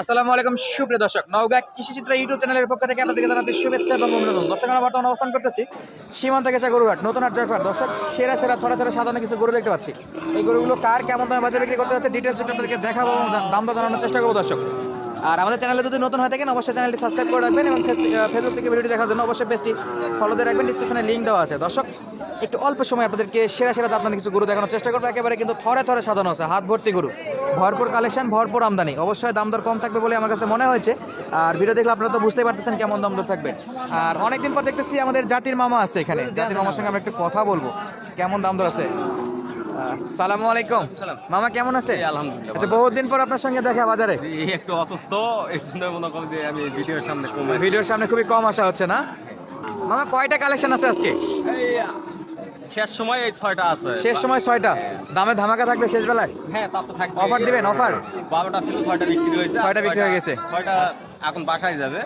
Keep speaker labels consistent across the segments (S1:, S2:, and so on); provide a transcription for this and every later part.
S1: আসসালামু আলাইকুম, সুপ্রিয় দর্শক। নওগাঁ কৃষিচিত্র ইউটিউব চ্যানেলের পক্ষ থেকে আপনাদেরকে জানাচ্ছি শুভেচ্ছা এবং অভিনন্দন। দর্শক, আমরা বর্তমানে অবস্থান করতেছি সীমান্ত গেছে গরুহাট নতুন হাট জয়ফাট দর্শক, সেরা সেরা থরা থরা সাধারণ কিছু গরু দেখতে পাচ্ছি। এই গরুগুলো কার, কেমন দামে বাজারে বিক্রি করতে হচ্ছে ডিটেলস আপনাদেরকে দেখাবো এবং দাম দর জানানোর চেষ্টা করব দর্শক। আর আমাদের চ্যানেলে যদি নতুন হয়ে থাকেন, অবশ্যই চ্যানেলটি সাবস্ক্রাইব করে রাখবেন এবং ফেসবুক থেকে ভিডিওটি দেখার জন্য অবশ্যই পেজটি ফলো দিয়ে রাখবেন। ডিসক্রিপশনে লিঙ্ক দেওয়া আছে। দর্শক, একটু অল্প সময় আপনাদেরকে সেরা সেরা জাতমান কিছু গরু দেখানোর চেষ্টা করব। একেবারে কিন্তু থরে থরে সাজানো আছে, হাত ভর্তি গরু। ভরপুর কালেকশন ভরপুর আমদানি। অবশ্যই দাম দর কম থাকবে বলে আমার কাছে মনে হয়েছে। আর ভিডিও দেখলে আপনারা তো বুঝতেই পারতেছেন কেমন দাম দর থাকবে। আর অনেকদিন পর দেখতেছি আমাদের জাতির মামা আছে এখানে। জাতির মামার সঙ্গে আমরা একটু কথা বলব। কেমন দাম দর আছে? সালামু আলাইকুম। মামা কেমন আছে?
S2: আলহামদুলিল্লাহ
S1: আচ্ছা বহুত দিন পর আপনার সঙ্গে দেখা বাজারে।
S2: একটু অসুস্থ এই জন্য মনে করি যে আমি ভিডিওর সামনে কমে
S1: ভিডিওর সামনে খুবই কম আসা হচ্ছে না? মামা কয়টা কালেকশন আছে আজকে?
S2: শেষ সময় এই ছয়টা আছে।
S1: শেষ সময় ছয়টা? দামে ধামাকা থাকবে শেষ বেলায়?
S2: হ্যাঁ তা তো থাকবে
S1: Offer দিবেন, offer?
S2: বারোটা ছিল ছয়টা বিক্রি হয়েছে।
S1: ছয়টা বিক্রি হয়ে গেছে।
S2: ছয়টা এখন বাসায় যাবে।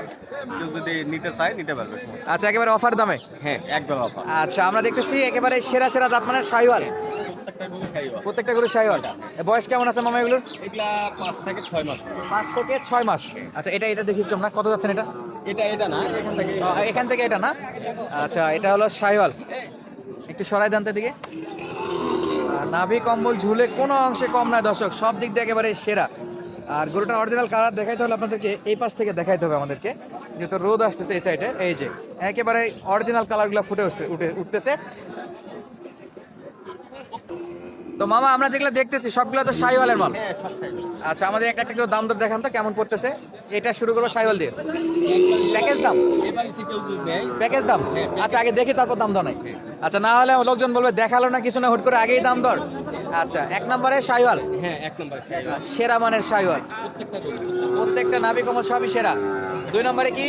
S2: কেউ যদি নিতে চায় নিতে পারবে।
S1: আচ্ছা একেবারে অফার দামে?
S2: হ্যাঁ একদম অফার।
S1: আচ্ছা আমরা দেখতেছি একেবারে সেরা সেরা জাতমানের শাহিওয়াল।
S2: প্রত্যেকটা গরু
S1: প্রত্যেকটা গরু শাহিওয়াল। বয়স কেমন আছে মামা এগুলোর?
S2: এগুলা পাঁচ থেকে ছয় মাস।
S1: পাঁচ থেকে ছয় মাস। আচ্ছা এটা এটা দেখি একটু না কত যাচ্ছেন এটা?
S2: এটা এটা না এখান থেকে।
S1: এখান থেকে এটা না? আচ্ছা এটা হলো শাহিওয়াল। একটু সরাই দান্তে দিকে নাভি কম্বল ঝুলে কোনো অংশে কম নয় দর্শক, সব দিক দিয়ে একেবারে সেরা। আর গরুটার অরিজিনাল কালার দেখাইতে হলে আপনাদেরকে এই পাশ থেকে দেখাইতে হবে আমাদেরকে। যেহেতু রোদ আসতেছে এই সাইডে এই যে, একেবারে অরিজিনাল কালারগুলো ফুটে উঠতে উঠে উঠতেছে। তো মামা আমরা যেগুলো দেখতেছি সবগুলো তো শাহিওয়ালের মাল।
S2: হ্যাঁ খাইও
S1: আচ্ছা আমাদের একটা একটা দাম দর দেখান তো কেমন পড়তেছে? এটা শুরু করব শাহিওয়াল দিয়ে। প্যাকেজ দাম? প্যাকেজ দাম? আচ্ছা আগে দেখি তারপর দাম দর নাই। আচ্ছা না হলে লোকজন বলবে দেখাল না কিছু না হুট করে আগেই দাম দর। আচ্ছা এক নম্বরে শাহিওয়াল
S2: হ্যাঁ এক নম্বর
S1: সেরা মানের শাহিওয়াল
S2: প্রত্যেকটা
S1: নাবি কমল সবই সেরা। দুই নম্বরে কি?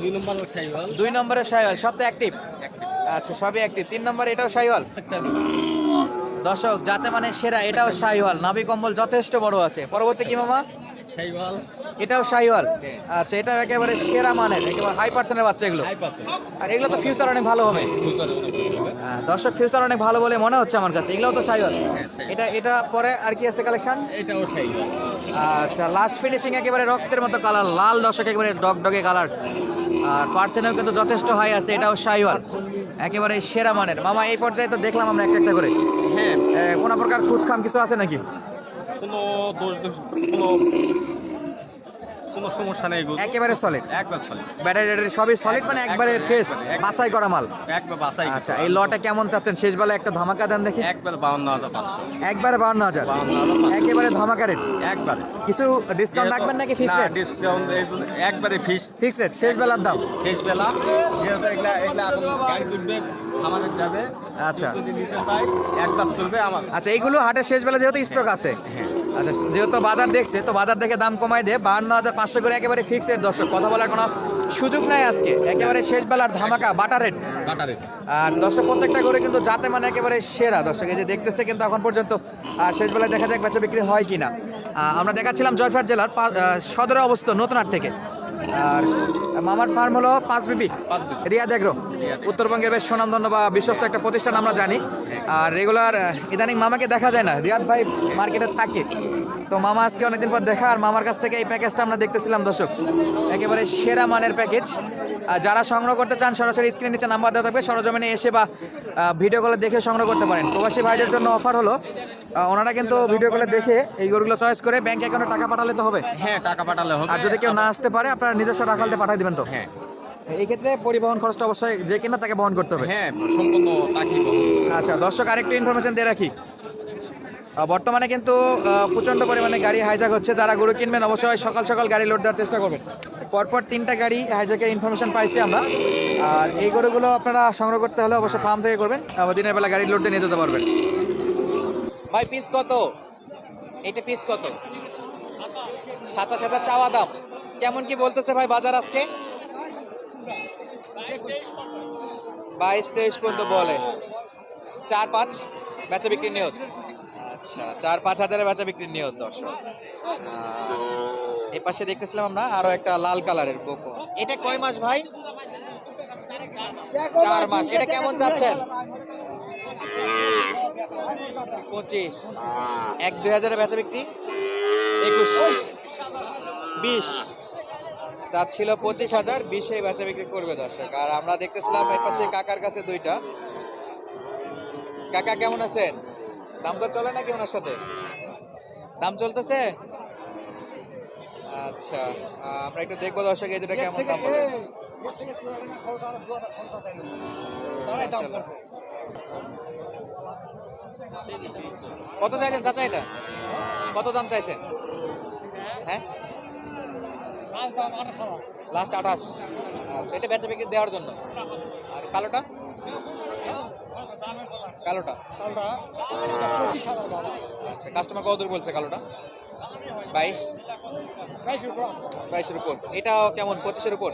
S2: দুই নম্বর খাইওয়াল
S1: দুই নম্বরে শাহিওয়াল সব তো অ্যাক্টিভ আচ্ছা সবই অ্যাক্টিভ তিন নম্বরে এটাও শাহিওয়াল দর্শক যাতে মানে সেরা এটাও শাহিওয়াল। নাবি কম্বল যথেষ্ট বড় আছে। পরবর্তী কি মামা?
S2: খাইওয়াল
S1: এটাও শাহিওয়াল? আচ্ছা এটাও একেবারে সেরা মানের একেবারে হাই পার্সেন্টের বাচ্চা এগুলো। আর এগুলো তো ফিউচার অনেক ভালো হবে। দর্শক ফিউচার অনেক ভালো বলে মনে হচ্ছে আমার কাছে। এগুলোও তো সাইওয়াল এটা এটা পরে আর কি আছে কালেকশন
S2: এটাও খাইওয়াল
S1: আচ্ছা লাস্ট ফিনিশিং একেবারে রক্তের মতো কালার লাল দর্শক একেবারে ডগ ডগে কালার আর পার্সেন্টেও কিন্তু যথেষ্ট হাই আছে এটাও সাইওয়াল একেবারে সেরা মানের। মামা এই পর্যায়ে তো দেখলাম আমরা একটা একটা করে।
S2: হ্যাঁ।
S1: কোনো প্রকার খুদ খাম কিছু আছে নাকি?
S2: কোনো দোষ কোনো কোনো সমস্যা নেই
S1: একেবারে সলিড
S2: একবার
S1: ব্যাটারি ট্যাটারি সবই সলিড মানে একবারে ফ্রেশ বাছাই করা মাল।
S2: একবার বাসাই
S1: আচ্ছা এই লটে কেমন চাচ্ছেন? শেষ বেলা একটা ধামাকা দেন দেখি।
S2: একবার বাউন্ন হাজার পাঁচশো।
S1: একবারে বাউন্ন হাজার। একেবারে ধামাকা রেট
S2: একবারে।
S1: কিছু ডিসকাউন্ট রাখবেন নাকি ফিক্স রেট
S2: ডিসকাউন্ট একবারে ফিস
S1: ফিক্স রেট শেষ বেলার দাম।
S2: শেষ বেলা
S1: আচ্ছা। আচ্ছা এইগুলো হাটের শেষ বেলা যেহেতু স্টক আছে। আচ্ছা যেহেতু বাজার দেখছে তো বাজার দেখে দাম কমাই দে বান্ন হাজার পাঁচশো করে একেবারে ফিক্স রেট দর্শক কথা বলার কোনো সুযোগ নাই আজকে। একেবারে শেষ বেলার ধামাকা বাটার রেট
S2: বাটারে
S1: আর দর্শক প্রত্যেকটা করে কিন্তু যাতে মানে একেবারে সেরা। দর্শক এই যে দেখতেছে কিন্তু এখন পর্যন্ত শেষ বেলায় দেখা যাক বেচা বিক্রি হয় কি না আমরা দেখাচ্ছিলাম জয়ফাট জেলার সদরে অবস্থিত নতুনহাট থেকে। আর মামার ফার্ম হলো পাঁচ বিবি। রিয়া এগ্রো। উত্তরবঙ্গের বেশ সুনামধন্য বা বিশ্বস্ত একটা প্রতিষ্ঠান আমরা জানি। আর রেগুলার ইদানিং মামাকে দেখা যায় না। রিয়াদ ভাই মার্কেটে থাকে। তো মামা আজকে অনেকদিন পর দেখা আর মামার কাছ থেকে এই প্যাকেজটা আমরা দেখতেছিলাম দর্শক। একেবারে সেরা মানের প্যাকেজ আর যারা সংগ্রহ করতে চান সরাসরি স্ক্রিন নিচে নাম্বার দেওয়া থাকবে। সরজমিনে এসে বা ভিডিও কলে দেখে সংগ্রহ করতে পারেন। প্রবাসী ভাইদের জন্য অফার হলো ওনারা কিন্তু ভিডিও কলে দেখে এই গরুগুলো চয়েস করে ব্যাংক অ্যাকাউন্টে টাকা পাঠালে তো হবে।
S2: হ্যাঁ টাকা পাঠালে হবে।
S1: আর যদি কেউ না আসতে পারে আপনারা নিজস্ব রাখালতে পাঠিয়ে দেবেন তো।
S2: হ্যাঁ।
S1: এই ক্ষেত্রে পরিবহন খরচটা অবশ্যই যে কিনা তাকে বহন করতে হবে।
S2: হ্যাঁ সম্পূর্ণ
S1: আচ্ছা দর্শক আরেকটু ইনফরমেশন দিয়ে রাখি। বর্তমানে কিন্তু প্রচণ্ড পরিমাণে গাড়ি হাইজাক হচ্ছে। যারা গরু কিনবেন অবশ্যই সকাল সকাল গাড়ি লোড দেওয়ার চেষ্টা করবেন। পরপর তিনটা গাড়ি হাইজাকের ইনফরমেশন পাইছি আমরা। আর এই গরুগুলো আপনারা সংগ্রহ করতে হলে অবশ্যই ফার্ম থেকে করবেন। দিনের বেলা গাড়ি লোড নিয়ে যেতে পারবেন। ভাই পিস কত? এটা পিস কত? সাতাশ হাজার চাওয়া দাম। কেমন কি বলতেছে ভাই বাজার আজকে? বাইশ তেইশ পর্যন্ত বলে। চার পাঁচ বেচা বিক্রি নিয়ত। আচ্ছা চার পাঁচ হাজারে বেচা বিক্রির নিয়ত, দর্শক। এই পাশে দেখতেছিলাম আমরা আরও একটা লাল কালারের বোকো এটা কয় মাস ভাই? চার মাস। এটা কেমন যাচ্ছেন? পঁচিশ। এক দুই হাজারে বেচা বিক্রি? একুশ। বিশ। চাচ্ছিল পঁচিশ হাজার বিশে বেচা বিক্রি করবে দর্শক। আর আমরা দেখতেছিলাম এর পাশে কাকার কাছে দুইটা। কাকা কেমন আছেন? দাম তো চলে নাকি ওনার সাথে? দাম চলতেছে? আচ্ছা আমরা একটু দেখব দর্শক, এই দুটা কেমন দাম বলে। কত চাইছেন চাচা এটা? কত দাম চাইছেন? হ্যাঁ? লাস্ট আঠাশ। আচ্ছা এটা বেচা বিক্রি দেওয়ার জন্য। আর কালোটা? কালোটা? আচ্ছা কাস্টমার কত দূর বলছে কালোটা? বাইশ? বাইশের উপর। এটাও কেমন? পঁচিশের উপর?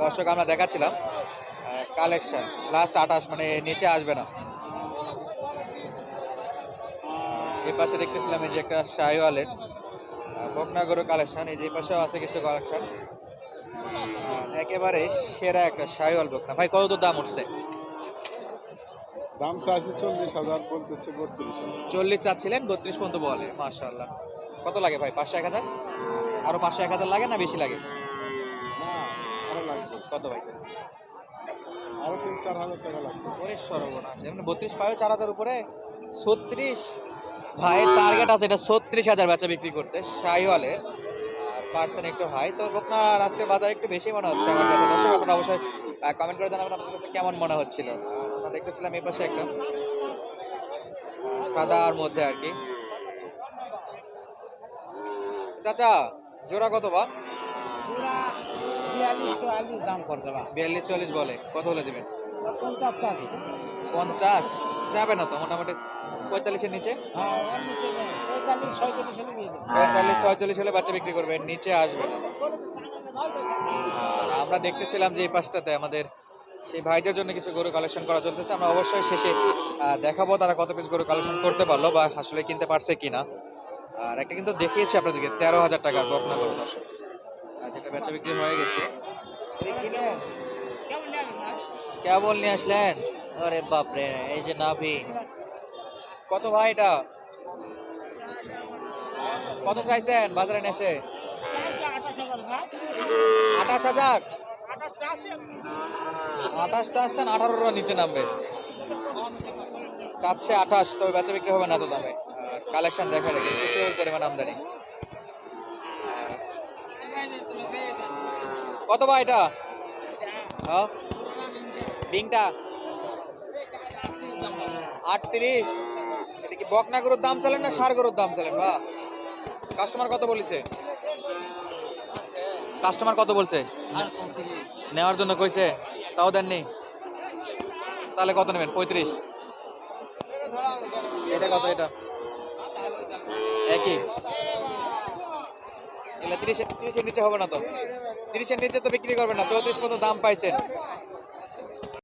S1: দর্শক, আমরা দেখাচ্ছিলাম কালেকশন লাস্ট আঠাশ মানে নিচে আসবে না। এই পাশে দেখতেছিলাম এই যে একটা শাহিওয়ালের বকনাগরু কালেকশন এই যে পাশেও আছে কিছু কালেকশন একেবারে সেরা একটা শাহিওয়াল বকনা। ভাই, কত দাম উঠছে?
S3: দাম চাইছে চল্লিশ হাজার বলতেছে বত্রিশ
S1: চল্লিশ চাচ্ছিলেন বত্রিশ পর্যন্ত বলে মাশাল্লাহ কত লাগে ভাই পাঁচশো এক হাজার? আরও পাঁচশো এক হাজার লাগে না বেশি লাগে? কত ভাই?
S3: আরও তিন চার হাজার টাকা লাগবে।
S1: ওরে সর্বনাশ এমনি বত্রিশ পাবে চার হাজার উপরে। ছত্রিশ? ভাইয়ের টার্গেট আছে এটা ছত্রিশ হাজার বেচা বিক্রি করতে শাহিওয়ালের। আর পার্সেন্ট একটু হাই তো আপনার আজকের বাজার একটু বেশি মনে হচ্ছে আমার কাছে। দর্শক আপনারা অবশ্যই কমেন্ট করে জানাবেন আপনাদের কাছে কেমন মনে হচ্ছিল। আমরা দেখতেছিলাম এই পাশে একটা সাদার মধ্যে আর কি। চাচা জোড়া কত বা?
S4: বিয়াল্লিশ
S1: চল্লিশ বলে কত হলে দিবেন?
S4: পঞ্চাশ
S1: যাবে না তো মোটামুটি পঁয়তাল্লিশের নিচে?
S4: হ্যাঁ পঁয়তাল্লিশ ছয়চল্লিশ হলে দিয়ে দেবো
S1: পঁয়তাল্লিশ ছয়চল্লিশ হলে বাচ্চা বিক্রি করবে নিচে আসবে না। আর আমরা দেখতেছিলাম যে এই পাশটাতে আমাদের সেই ভাইদের জন্য কিছু গরু কালেকশন করা চলতেছে। আমরা অবশ্যই শেষে দেখাবো তারা কত পিস গরু কালেকশন করতে পারল বা আসলে কিনতে পারছে কিনা। আর একটা কিন্তু দেখিয়েছি আপনাদেরকে, তেরো হাজার টাকার বকনা গরু, দর্শক। যেটা বেচা বিক্রি হয়ে গেছে। কেবল নিয়ে আসলেন? আরে বাপরে, এই যে নাভি। কত ভাই এটা? কত চাইছেন বাজারে এসে? আঠাশ হাজার। আঠাশ চাচ্ছেন আঠারোর নিচে নামবে। চাচ্ছে আঠাশ, তবে বেচা বিক্রি হবে না তো দামে। কালেকশন দেখা রেখে প্রচুর পরিমাণ আমদানি। কত ভাই এটা? হ্যাঁ। বিংটা? আটত্রিশ। এটা কি বকনা গরুর দাম চালেন না সার গরুর দাম চালেন বা কাস্টমার কত বলেছে? কাস্টমার কত বলছে? নেওয়ার জন্য কইছে, তাও দেননি। তাহলে কত নেবেন? পঁয়ত্রিশ। এটা কত এটা? একই। তিরিশের তিরিশের নিচে হবে না তো? তিরিশের নিচে তো বিক্রি করবেন না, চৌত্রিশ পর্যন্ত দাম পাইছেন।